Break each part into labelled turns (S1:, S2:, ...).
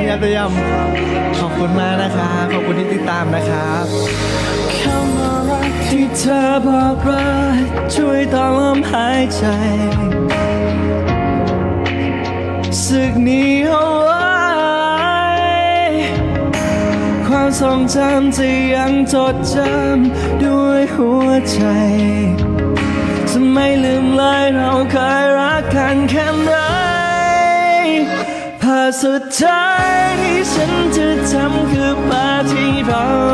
S1: ยมยอดเยี่ยมขอบคุณมากนะครับ ขอบ
S2: คุณที่ติดตามนะครับที่เธอบอกรักช่วยตอมหายใจสึกนี้เอาไว้ความทรงจำที่ยังจดจำด้วยหัวใจจะไม่ลืมเลยเราเคยรักกันแค่ไหนาสุดท้ายที่ฉันจะทำคือปาที่เรา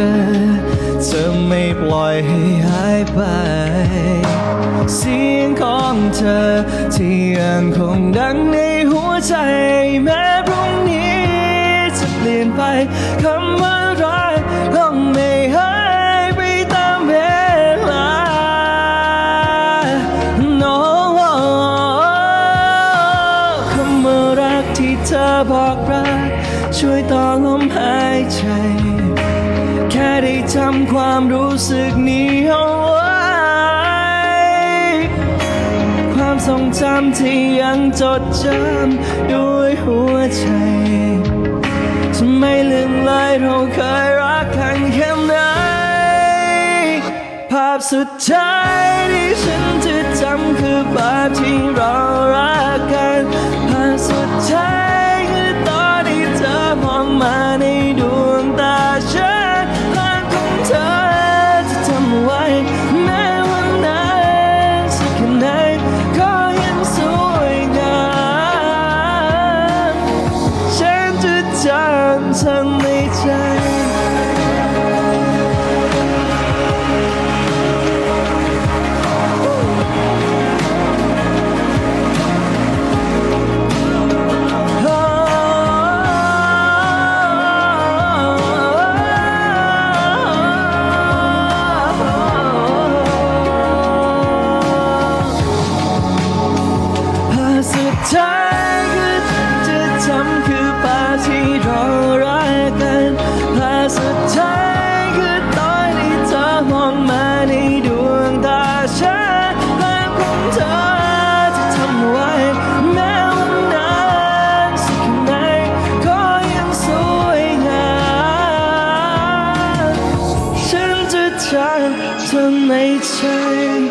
S2: อ เธอจะไม่ปล่อยให้หายไป เสียงของเธอ ที่ยังคงดังในหัวใจ แม้พรุ่งนี้จะเปลี่ยนไปคำว่ารักคงไม่หายไปตามเวลา No คำว่ารักที่เธอบอกรักช่วยต่อลมหายใจ ค่ได้จำความรู้สึกนี้เอาไว้ ความทรงจำที่ยังจดจำด้วยหัวใจ จะไม่ลืมเลยเราเคยรักกันแค่ไหน ภาพสุดท้ายที่ฉันจะจำคือภาพที่เราำเธอในใจสุดท้ายคือจะจำคือภาที่ ฉันจ